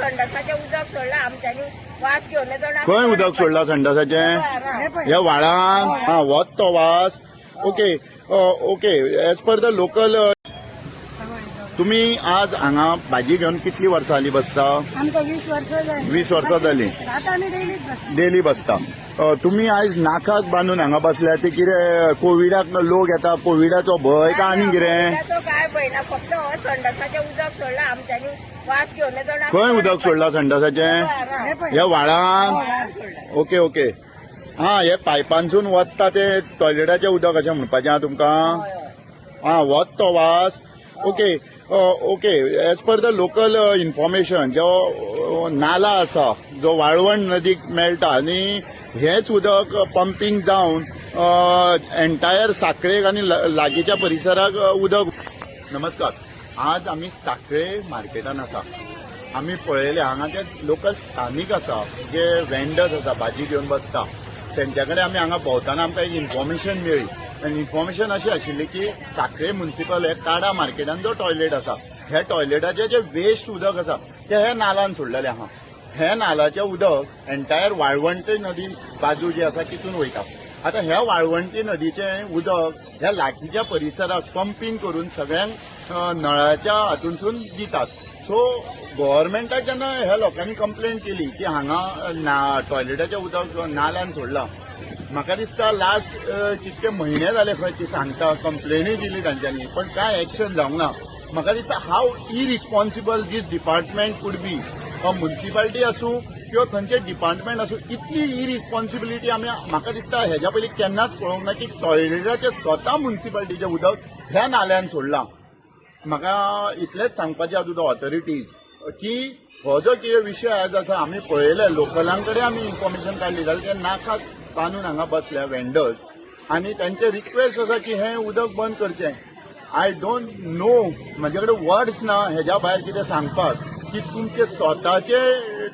संडासाचे उदक सोडला आमच्यानी वास घेऊन येतो. ना. खंय उदक सोडला संडासाचें? ह्या व्हाळान हा वत तो वास. Okay okay as per the local तुम्ही आज हांगा भाजी घेवन कितली वर्सां जाली बसता? आमकां वीस वर्सां जाली वीस वर्सां जाली आतां आमी डेली बसता. तुम्ही आयज नाकाक बांदून हांगा बसल्या ते कितें कोविडाक लोक येता कोविडाचो भंय काय आनी कितें तो काय पळयना फक्त हो संडासाचे उदक सोडला आमच्यानी वास घेऊन येतो ना. खंय उदक सोडला संडासाचें हे ह्या व्हाळान. ओके ओके हा हे पायपांसून वता ते टॉयलेटाचें उदक अशें म्हणपाचें हा तुमकां. हा वत तो वास okay okay as per the local information जो uh, नाला आसा जो वाळवण नदीक मेळटा आनी हेच उदक पंपिंग जावन एन्टायर साखळेक आनी लागींच्या परिसराक uh, उदक नमस्कार. आज आमी साखळे मार्केटान आसा. आमी पळयले हांगा जे लोकल स्थानीक आसा जे वेंडर्स आसा भाजी घेवन बसता तेंच्या कडेन आमी हांगा भोंवताना आमकां एक इन्फॉर्मेशन मेळ्ळी. इन्फॉर्मेशन अशी आशिल्ली की साखळे म्युन्सिपल हे काडा मार्केटान जो टॉयलेट आसा ह्या टॉयलेटाचे जे वेस्ट उदक आसा ते हे नालान सोडलेले आहा हे नालाचे उदक एन्टायर वाळवंटी नदी बाजू जी आसा तितून वयता. आता ह्या वाळवंटी नदीचें उदक ह्या लागींच्या परिसराक पंपिंग करून सगळ्यांक नळाच्या हातूनसून दितात. सो गव्हर्मेंटाक जेन्ना ह्या लोकांनी कंप्लेन केली की हांगा ना टॉयलेटाचें उदक नाल्यान सोडलां म्हाका दिसता लास्ट कितके म्हयने जाले खंय ती सांगता कंप्लेनी दिली तांच्यांनी पण काय एक्शन जावंक ना म्हाका दिसता हाव irresponsible this department could be municipality आसूं किंवा थंयचे डिपार्टमेंट आसूं इतली इरिस्पॉन्सिबिलिटी आमी म्हाका दिसता हेज्या पयलीं केन्नाच पळोवंक ना की टॉयलेटाचें स्वता म्युन्सिपालिटीचें उदक ह्या नाल्यान सोडलां. म्हाका इतलेंच सांगपाचें आसा टू ऑथॉरिटीज की हो जो कितें विशय आयज आसा आमी पळयले लोकलां कडेन आमी इन्फॉर्मेशन काडली जाल्यार ते नाकाक बांदून हांगा बसल्या वेंडर्स आनी तांचे रिक्वेस्ट आसा की हें उदक बंद करचें आय डोंट नो म्हजे कडेन वर्ड्स ना हेज्या भायर कितें सांगपाक की तुमचे स्वताचे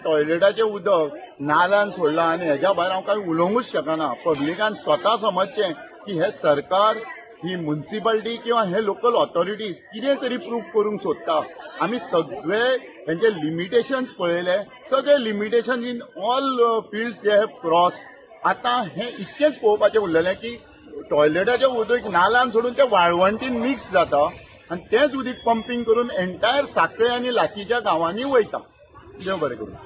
टॉयलेटाचें उदक नाल्यान सोडलां आनी हेज्या भायर हांव कांय उलोवंकूच शकना पब्लिकान स्वता समजचें की हे सरकार ही म्युन्सिपाल्टी किंवा हे लोकल ऑथॉरिटीज कितें तरी प्रूफ करूंक सोदता आमी सगळे हेंचे लिमिटेशन्स पळयले सगळे लिमिटेशन इन ऑल फिल्ड्स जे हे क्रॉस आतां हें इतकेंच पळोवपाचें उरलेलें की टॉयलेटाचें उदक नाल्यान सोडून तें वाळवंटीन मिक्स जाता आनी तेंच उदीक पंपिंग करून एन्टायर साखळे आनी लागींच्या गांवांनी वयता. देव बरें करूं.